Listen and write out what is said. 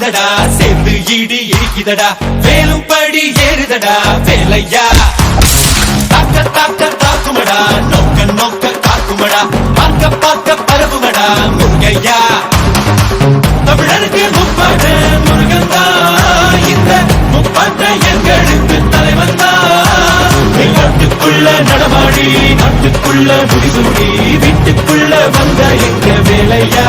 இதடா வேலும் படி ஏறுதடா வேலையா தாக்க தாக்க தாக்குமடா நோக்க நோக்க காக்குமடா பார்க்க பார்க்க பரவுமடா முருகையா. தமிழருக்கு முப்பாடு முருகன் தான் இந்த முப்பாட்ட எங்களுக்கு தலைவன் தான் நாட்டுக்குள்ள நடமாடி நாட்டுக்குள்ள முடிசூடி வீட்டுக்குள்ள வந்த எங்க வேலையா.